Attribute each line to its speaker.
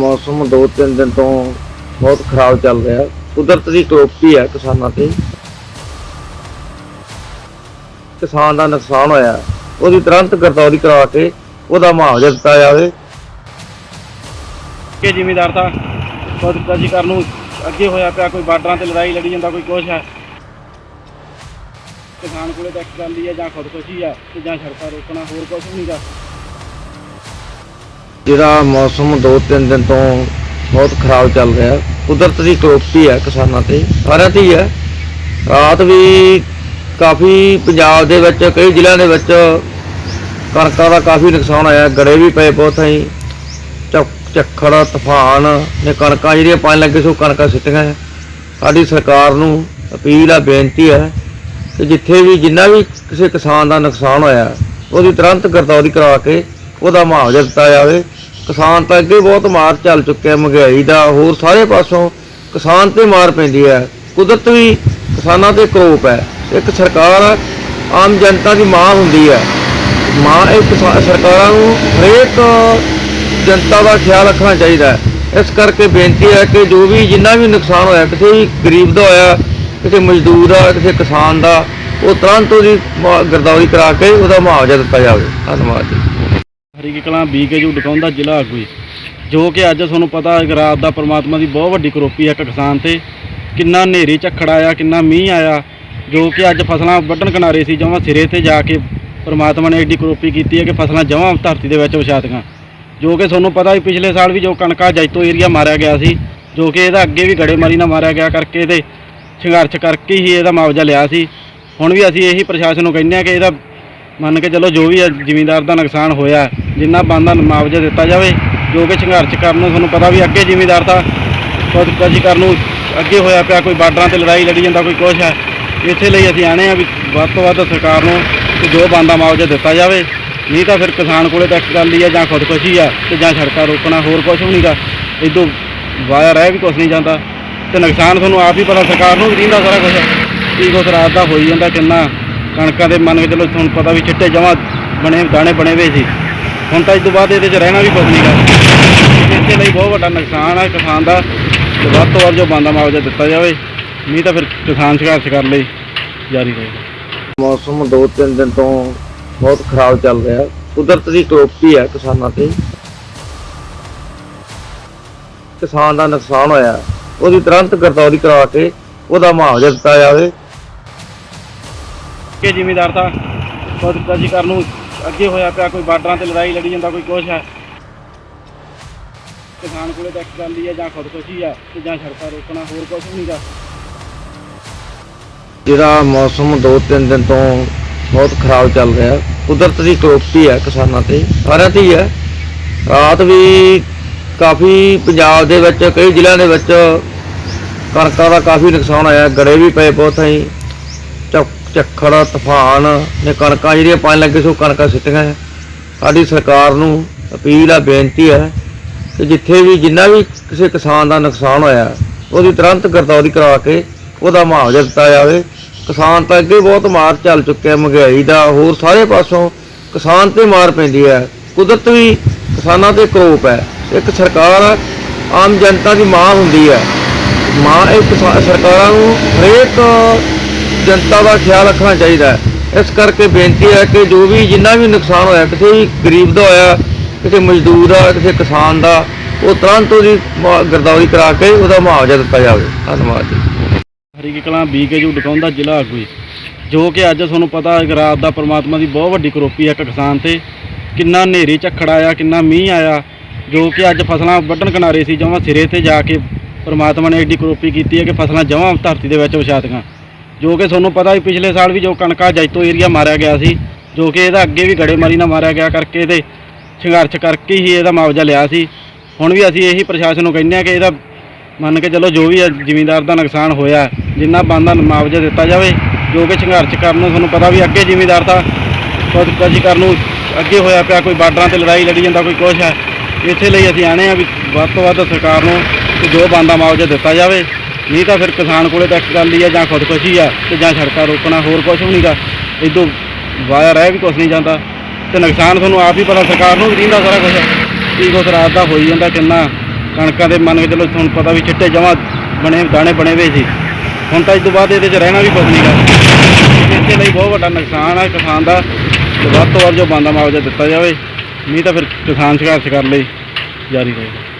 Speaker 1: ਮੌਸਮ ਦੋ ਤਿੰਨ ਦਿਨ ਤੋਂ ਬਹੁਤ ਖਰਾਬ ਚੱਲ ਰਿਹਾ। ਕੁਦਰਤ ਦੀ ਕਰੋਪੀ ਹੈ ਕਿਸਾਨਾਂ ਤੇ ਕਿਸਾਨ ਦਾ ਨੁਕਸਾਨ ਹੋਇਆ। ਉਹਦੀ ਤੁਰੰਤ ਗਰਦੌਰੀ ਕਰਾ ਕੇ ਉਹਦਾ ਮੁਆਵਜ਼ਾ ਦਿੱਤਾ ਜਾਵੇ।
Speaker 2: ਕਿ ਜ਼ਿਮੀਦਾਰ ਤਾਂ ਖੁਦਕੁਸ਼ੀ ਕਰਨ ਨੂੰ ਅੱਗੇ ਹੋਇਆ ਪਿਆ, ਕੋਈ ਬਾਰਡਰਾਂ ਤੇ ਲੜਾਈ ਲੜੀ ਜਾਂਦਾ, ਕੋਈ ਕੁਛ ਹੈ। ਕਿਸਾਨ ਕੋਲੇ ਤਾਂ ਇੱਕ ਗੱਲ ਹੀ ਹੈ, ਜਾਂ ਖੁਦਕੁਸ਼ੀ ਆ ਤੇ ਜਾਂ ਸੜਕਾਂ ਰੋਕਣਾ, ਹੋਰ ਕੁਛ ਵੀ ਨਹੀਂਗਾ
Speaker 1: ਜਿਹੜਾ ਮੌਸਮ ਦੋ ਤਿੰਨ ਦਿਨ ਤੋਂ ਬਹੁਤ ਖਰਾਬ ਚੱਲ ਰਿਹਾ। ਕੁਦਰਤ ਦੀ ਕਰੋਪੀ ਹੈ ਕਿਸਾਨਾਂ ਤੇ, ਸਾਰਿਆਂ ਤੇ ਹੀ ਹੈ। ਰਾਤ ਵੀ ਕਾਫੀ ਪੰਜਾਬ ਦੇ ਵਿੱਚ, ਕਈ ਜ਼ਿਲ੍ਹਿਆਂ ਦੇ ਵਿੱਚ ਕਣਕਾਂ ਦਾ ਕਾਫੀ ਨੁਕਸਾਨ ਹੋਇਆ। ਗੜੇ ਵੀ ਪਏ ਬਹੁਤ ਹੀ ਝੱਖੜ ਤੂਫਾਨ ਨੇ ਕਣਕਾਂ ਜਿਹੜੀਆਂ ਪਾਣੀ ਲੱਗੇ ਸੋ ਕਣਕਾਂ ਸਿੱਟੀਆਂ। ਸਾਡੀ ਸਰਕਾਰ ਨੂੰ ਅਪੀਲ ਆ, ਬੇਨਤੀ ਹੈ ਕਿ ਜਿੱਥੇ ਵੀ ਜਿੰਨਾ ਵੀ ਕਿਸੇ ਕਿਸਾਨ ਦਾ ਨੁਕਸਾਨ ਹੋਇਆ, ਉਹਦੀ ਤੁਰੰਤ ਗਰਦੌਰੀ ਕਰਵਾ ਕੇ ਉਹਦਾ ਮੁਆਵਜ਼ਾ ਦਿੱਤਾ ਜਾਵੇ। ਕਿਸਾਨ ਤਾਂ ਅੱਗੇ ਬਹੁਤ ਮਾਰ ਚੱਲ ਚੁੱਕਿਆ, ਮਹਿੰਗਾਈ ਦਾ, ਹੋਰ ਸਾਰੇ ਪਾਸੋਂ ਕਿਸਾਨ ਤੇ ਮਾਰ ਪੈਂਦੀ ਹੈ। ਕੁਦਰਤ ਵੀ ਕਿਸਾਨਾਂ ਤੇ ਕਰੋਪ ਹੈ। ਇੱਕ ਸਰਕਾਰ ਆਮ ਜਨਤਾ ਦੀ ਮਾਂ ਹੁੰਦੀ ਹੈ। ਮਾਂ ਇਹ ਕਿਸਾ- ਸਰਕਾਰਾਂ ਨੂੰ ਹਰੇਕ ਜਨਤਾ ਦਾ ਖਿਆਲ ਰੱਖਣਾ ਚਾਹੀਦਾ ਹੈ। ਇਸ ਕਰਕੇ ਬੇਨਤੀ ਹੈ ਕਿ ਜੋ ਵੀ ਜਿੰਨਾ ਵੀ ਨੁਕਸਾਨ ਹੋਇਆ, ਕਿਸੇ ਵੀ ਗਰੀਬ ਦਾ ਹੋਇਆ, ਕਿਸੇ ਮਜ਼ਦੂਰ ਦਾ, ਕਿਸੇ ਕਿਸਾਨ ਦਾ, ਉਹ ਤੁਰੰਤ ਉਹਦੀ ਗਰਦਾਵਰੀ ਕਰਾ ਕੇ ਉਹਦਾ ਮੁਆਵਜ਼ਾ ਦਿੱਤਾ ਜਾਵੇ। ਧੰਨਵਾਦ ਜੀ।
Speaker 2: ਹਰੀਕੇ ਕਲਾਂ ਬੀਕੇਯੂ ਡਕਾਉਂਦਾ ਜ਼ਿਲ੍ਹਾ ਆਗੂ ਜੀ। ਜੋ ਕਿ ਅੱਜ ਤੁਹਾਨੂੰ ਪਤਾ ਹੈ ਰਾਤ ਦਾ ਪ੍ਰਮਾਤਮਾ ਦੀ ਬਹੁਤ ਵੱਡੀ ਕਰੋਪੀ ਹੈ ਇੱਕ ਕਿਸਾਨ ਤੇ, ਕਿੰਨਾ ਹਨੇਰੀ ਝੱਖੜ ਆਇਆ, ਕਿੰਨਾ ਮੀਂਹ ਆਇਆ, ਜੋ ਕਿ ਅੱਜ ਫਸਲਾਂ ਵੱਢਣ ਕਿਨਾਰੇ ਸੀ, ਜਮਾਂ ਸਿਰੇ ਤੇ ਜਾ ਕੇ ਪ੍ਰਮਾਤਮਾ ਨੇ ਐਡੀ ਕਰੋਪੀ ਕੀਤੀ ਹੈ ਕਿ ਫਸਲਾਂ ਜਮਾਂ ਧਰਤੀ ਦੇ ਵਿੱਚ ਵਿਛਾਤੀਆਂ ਜੋ ਕਿ ਤੁਹਾਨੂੰ ਪਤਾ ਵੀ ਪਿਛਲੇ ਸਾਲ ਵੀ ਜੋ ਕਣਕਾ ਜੈਤੋ ਏਰੀਆ ਮਾਰਿਆ ਗਿਆ ਸੀ, ਜੋ ਕਿ ਇਹਦਾ ਅੱਗੇ ਵੀ ਗੜੇਮਾਰੀ ਨਾਲ ਮਾਰਿਆ ਗਿਆ ਕਰਕੇ ਇਹਦੇ ਸੰਘਰਸ਼ ਕਰਕੇ ਹੀ ਇਹਦਾ ਮੁਆਵਜ਼ਾ ਲਿਆ ਸੀ ਹੁਣ ਵੀ ਅਸੀਂ ਇਹੀ ਪ੍ਰਸ਼ਾਸਨ ਨੂੰ ਕਹਿੰਦੇ ਹਾਂ ਕਿ ਇਹਦਾ ਮੰਨ ਕੇ ਚਲੋ ਜੋ ਵੀ ਹੈ ਜ਼ਿਮੀਂਦਾਰ ਦਾ ਨੁਕਸਾਨ ਹੋਇਆ, ਜਿੰਨਾ ਬੰਦਾ ਮੁਆਵਜ਼ਾ ਦਿੱਤਾ ਜਾਵੇ, ਜੋ ਕਿ ਸੰਘਰਸ਼ ਕਰਨ ਨੂੰ ਤੁਹਾਨੂੰ ਪਤਾ ਵੀ ਅੱਗੇ ਜ਼ਿਮੀਂਦਾਰ ਤਾਂ ਖੁਦਕੁਸ਼ੀ ਕਰਨ ਨੂੰ ਅੱਗੇ ਹੋਇਆ ਪਿਆ, ਕੋਈ ਬਾਰਡਰਾਂ ਤੇ ਲੜਾਈ ਲੜੀ ਜਾਂਦਾ, ਕੋਈ ਕੁਛ ਹੈ। ਇਸੇ ਲਈ ਅਸੀਂ ਆਣੇ ਆ ਵੀ ਵੱਧ ਤੋਂ ਵੱਧ ਸਰਕਾਰ ਨੂੰ ਕਿ ਜੋ ਬੰਦਾ ਮੁਆਵਜ਼ਾ ਦਿੱਤਾ ਜਾਵੇ, ਨਹੀਂ ਤਾਂ ਫਿਰ ਕਿਸਾਨ ਕੋਲੇ ਤਾਂ ਇੱਕ ਗੱਲ ਹੀ ਹੈ ਜਾਂ ਖੁਦਕੁਸ਼ੀ ਆ ਤੇ ਜਾਂ ਸੜਕਾਂ ਰੋਕਣਾ, ਹੋਰ ਕੁਛ ਵੀ ਨਹੀਂਗਾ। ਇਦੋਂ ਵਾਇਆ ਰਹਿ ਵੀ ਕੁਛ ਨਹੀਂ ਜਾਂਦਾ। ਤੇ ਨੁਕਸਾਨ ਤੁਹਾਨੂੰ ਆਪ ਹੀ ਪਤਾ, ਸਰਕਾਰ ਨੂੰ ਵੀ ਦਿੰਦਾ ਸਾਰਾ ਕੁਝ ਕੀ ਕੁਛ ਰਾਤ ਦਾ ਹੋਈ ਜਾਂਦਾ, ਕਿੰਨਾ ਕਣਕਾਂ ਦੇ ਮੰਨ ਕੇ ਚਲੋ ਤੁਹਾਨੂੰ ਪਤਾ ਵੀ ਚਿੱਟੇ ਜਮਾ ਬਣੇ, ਦਾਣੇ ਬਣੇ ਹੋਏ ਸੀ। ਹੁਣ ਤਾਂ ਇਸ ਤੋਂ ਬਾਅਦ ਇਹਦੇ 'ਚ ਰਹਿਣਾ ਵੀ ਕੁਛ ਨਹੀਂਗਾ ਇਸੇ ਲਈ ਬਹੁਤ ਵੱਡਾ ਨੁਕਸਾਨ ਹੈ ਕਿਸਾਨ ਦਾ ਤੇ ਵੱਧ ਤੋਂ ਵੱਧ ਜੋ ਬੰਦਾ ਮੁਆਵਜ਼ਾ ਦਿੱਤਾ ਜਾਵੇ, ਨਹੀਂ ਤਾਂ ਫਿਰ ਕਿਸਾਨ ਸੰਘਰਸ਼ ਕਰਨ ਲਈ ਜਾਰੀ ਰਹੇਗਾ।
Speaker 1: ਮੌਸਮ ਦੋ ਤਿੰਨ ਦਿਨ ਤੋਂ ਬਹੁਤ ਖਰਾਬ ਚੱਲ ਰਿਹਾ। ਕੁਦਰਤ ਦੀ ਕਰੋਪੀ ਹੈ ਕਿਸਾਨਾਂ ਤੇ। ਕਿਸਾਨ ਦਾ ਨੁਕਸਾਨ ਹੋਇਆ। ਉਹਦੀ ਤੁਰੰਤ ਗਰਦੌਰੀ ਕਰਾ ਕੇ ਉਹਦਾ ਮੁਆਵਜ਼ਾ ਦਿੱਤਾ ਜਾਵੇ।
Speaker 2: ਕਿ ਜ਼ਿਮੀਦਾਰ ਤਾਂ ਖੁਦਕੁਸ਼ੀ ਕਰਨ ਨੂੰ ਅੱਗੇ ਹੋਇਆ ਪਿਆ, ਕੋਈ ਬਾਰਡਰਾਂ ਤੇ ਲੜਾਈ ਲੜੀ ਜਾਂਦਾ, ਕੋਈ ਕੁਛ ਹੈ। ਕਿਸਾਨ ਕੋਲੇ ਤਾਂ ਇੱਕ ਗੱਲ ਹੀ ਹੈ, ਜਾਂ ਖੁਦਕੁਸ਼ੀ ਆ ਤੇ ਜਾਂ ਸੜਕਾਂ ਰੋਕਣਾ, ਹੋਰ ਕੁਛ ਨਹੀਂਗਾ
Speaker 1: ਜਿਹੜਾ ਮੌਸਮ ਦੋ ਤਿੰਨ ਦਿਨ ਤੋਂ ਬਹੁਤ ਖਰਾਬ ਚੱਲ ਰਿਹਾ, ਕੁਦਰਤ ਦੀ ਕਰੋਪੀ ਹੈ ਕਿਸਾਨਾਂ ਤੇ, ਸਾਰਿਆਂ ਤੇ ਹੀ ਹੈ। ਰਾਤ ਵੀ ਕਾਫੀ ਪੰਜਾਬ ਦੇ ਵਿੱਚ, ਕਈ ਜ਼ਿਲ੍ਹਿਆਂ ਦੇ ਵਿੱਚ ਕਣਕਾਂ ਦਾ ਕਾਫੀ ਨੁਕਸਾਨ ਹੋਇਆ, ਗੜੇ ਵੀ ਪਏ ਬਹੁਤ ਹੈ ਝੱਖੜ ਤੂਫਾਨ ਨੇ ਕਣਕਾਂ ਜਿਹੜੀਆਂ ਪਾਣੀ ਲੱਗੇ ਸੋ ਕਣਕਾਂ ਸਿੱਟੀਆਂ ਸਾਡੀ ਸਰਕਾਰ ਨੂੰ ਅਪੀਲ ਆ, ਬੇਨਤੀ ਹੈ ਕਿ ਜਿੱਥੇ ਵੀ ਜਿੰਨਾ ਵੀ ਕਿਸੇ ਕਿਸਾਨ ਦਾ ਨੁਕਸਾਨ ਹੋਇਆ, ਉਹਦੀ ਤੁਰੰਤ ਗਰਦੌਰੀ ਕਰਾ ਕੇ ਉਹਦਾ ਮੁਆਵਜ਼ਾ ਦਿੱਤਾ ਜਾਵੇ। ਕਿਸਾਨ ਤਾਂ ਅੱਗੇ ਬਹੁਤ ਮਾਰ ਚੱਲ ਚੁੱਕਿਆ, ਮਹਿੰਗਾਈ ਦਾ, ਹੋਰ ਸਾਰੇ ਪਾਸੋਂ ਕਿਸਾਨ ਤੇ ਮਾਰ ਪੈਂਦੀ ਹੈ। ਕੁਦਰਤ ਵੀ ਕਿਸਾਨਾਂ ਤੇ ਕਰੋਪ ਹੈ। ਇੱਕ ਸਰਕਾਰ ਆਮ ਜਨਤਾ ਦੀ ਮਾਂ ਹੁੰਦੀ ਹੈ। ਮਾਂ ਇਹ ਕਿਸਾ- ਸਰਕਾਰਾਂ ਨੂੰ ਹਰੇਕ ਜਨਤਾ ਦਾ ਖਿਆਲ ਰੱਖਣਾ ਚਾਹੀਦਾ ਹੈ। ਇਸ ਕਰਕੇ ਬੇਨਤੀ ਹੈ ਕਿ ਜੋ ਵੀ ਜਿੰਨਾ ਵੀ ਨੁਕਸਾਨ ਹੋਇਆ ਕਿਸੇ ਵੀ ਗਰੀਬ ਦਾ ਹੋਇਆ ਕਿਸੇ ਮਜ਼ਦੂਰ ਦਾ ਕਿਸੇ ਕਿਸਾਨ ਦਾ, ਉਹ ਤੁਰੰਤ ਉਹਦੀ ਗਰਦੌਰੀ ਕਰਾ ਕੇ ਉਹਦਾ ਮੁਆਵਜ਼ਾ ਦਿੱਤਾ ਜਾਵੇ। ਧੰਨਵਾਦ ਜੀ।
Speaker 2: ਹਰੀਕੇ ਕਲਾਂ ਬੀਕੇਯੂ ਡਕਾਉਂਦਾ ਜ਼ਿਲ੍ਹਾ ਆਗੂ ਜੋ ਕਿ ਅੱਜ ਤੁਹਾਨੂੰ ਪਤਾ ਰਾਤ ਦਾ ਪ੍ਰਮਾਤਮਾ ਦੀ ਬਹੁਤ ਵੱਡੀ ਕਰੋਪੀ ਹੈ ਇੱਕ ਕਿਸਾਨ ਤੇ। ਕਿੰਨਾ ਹਨੇਰੀ ਝੱਖੜ ਆਇਆ, ਕਿੰਨਾ ਮੀਂਹ ਆਇਆ, ਜੋ ਕਿ ਅੱਜ ਫਸਲਾਂ ਵੱਢਣ ਕਿਨਾਰੇ ਸੀ, ਜਮਾਂ ਸਿਰੇ ਤੇ ਜਾ ਕੇ ਪਰਮਾਤਮਾ ਨੇ ਐਡੀ ਕਰੋਪੀ ਕੀਤੀ ਹੈ ਕਿ ਫਸਲਾਂ ਜਮਾਂ ਧਰਤੀ ਦੇ ਵਿੱਚ ਵਿਛਾਤੀਆਂ ਜੋ ਕਿ ਤੁਹਾਨੂੰ ਪਤਾ ਵੀ ਪਿਛਲੇ ਸਾਲ ਵੀ ਜੋ ਕਣਕਾ ਜੈਤੋ ਏਰੀਆ ਮਾਰਿਆ ਗਿਆ ਸੀ, ਜੋ ਕਿ ਇਹਦਾ ਅੱਗੇ ਵੀ ਗੜੇਮਾਰੀ ਨਾਲ ਮਾਰਿਆ ਗਿਆ ਕਰਕੇ ਇਹਦੇ ਸੰਘਰਸ਼ ਕਰਕੇ ਹੀ ਇਹਦਾ ਮੁਆਵਜ਼ਾ ਲਿਆ ਸੀ। ਹੁਣ ਵੀ ਅਸੀਂ ਇਹੀ ਪ੍ਰਸ਼ਾਸਨ ਨੂੰ ਕਹਿੰਦੇ ਹਾਂ ਕਿ ਇਹਦਾ ਮੰਨ ਕੇ ਚਲੋ ਜੋ ਵੀ ਹੈ ਜ਼ਿਮੀਂਦਾਰ ਦਾ ਨੁਕਸਾਨ ਹੋਇਆ, ਜਿੰਨਾ ਬੰਦਾ ਮੁਆਵਜ਼ਾ ਦਿੱਤਾ ਜਾਵੇ, ਜੋ ਕਿ ਸੰਘਰਸ਼ ਕਰਨ ਨੂੰ ਤੁਹਾਨੂੰ ਪਤਾ ਵੀ ਅੱਗੇ ਜ਼ਿਮੀਂਦਾਰ ਤਾਂ ਖੁਦਕੁਸ਼ੀ ਕਰਨ ਨੂੰ ਅੱਗੇ ਹੋਇਆ ਪਿਆ, ਕੋਈ ਬਾਰਡਰਾਂ ਤੇ ਲੜਾਈ ਲੜੀ ਜਾਂਦਾ, ਕੋਈ ਕੁਛ ਹੈ। ਇਸੇ ਲਈ ਅਸੀਂ ਆਣੇ ਆ ਵੀ ਵੱਧ ਤੋਂ ਵੱਧ ਸਰਕਾਰ ਨੂੰ ਕਿ ਜੋ ਬੰਦਾ ਮੁਆਵਜ਼ਾ ਦਿੱਤਾ ਜਾਵੇ। ਨਹੀਂ ਤਾਂ ਫਿਰ ਕਿਸਾਨ ਕੋਲੇ ਤਾਂ ਇੱਕ ਗੱਲ ਹੀ ਹੈ ਜਾਂ ਖੁਦਕੁਸ਼ੀ ਆ ਤੇ ਜਾਂ ਸੜਕਾਂ ਰੋਕਣਾ, ਹੋਰ ਕੁਛ ਵੀ ਨਹੀਂਗਾ। ਇਦੋਂ ਵਾਇਆ ਰਹਿ ਵੀ ਕੁਛ ਨਹੀਂ ਜਾਂਦਾ। ਤੇ ਨੁਕਸਾਨ ਤੁਹਾਨੂੰ ਆਪ ਹੀ ਪਤਾ, ਸਰਕਾਰ ਨੂੰ ਵੀ ਦਿੰਦਾ ਸਾਰਾ ਕੁਝ ਕੀ ਕੁਛ ਰਾਤ ਦਾ ਹੋਈ ਜਾਂਦਾ ਕਿੰਨਾ, ਕਣਕਾਂ ਦੇ ਮੰਨ ਕੇ ਚਲੋ ਤੁਹਾਨੂੰ ਪਤਾ ਵੀ ਚਿੱਟੇ ਜਮਾ ਬਣੇ, ਦਾਣੇ ਬਣੇ ਹੋਏ ਸੀ। ਹੁਣ ਤਾਂ ਇਸ ਤੋਂ ਬਾਅਦ ਇਹਦੇ 'ਚ ਰਹਿਣਾ ਵੀ ਕੁਝ ਨਹੀਂਗਾ। ਇਸੇ ਲਈ ਬਹੁਤ ਵੱਡਾ ਨੁਕਸਾਨ ਆ ਕਿਸਾਨ ਦਾ, ਤੇ ਵੱਧ ਤੋਂ ਵੱਧ ਜੋ ਬੰਦਾ ਮੁਆਵਜ਼ਾ ਦਿੱਤਾ ਜਾਵੇ, ਨਹੀਂ ਤਾਂ ਫਿਰ ਕਿਸਾਨ ਸੰਘਰਸ਼ ਕਰਨ ਲਈ, ਜਾਰੀ ਰਹੇਗਾ।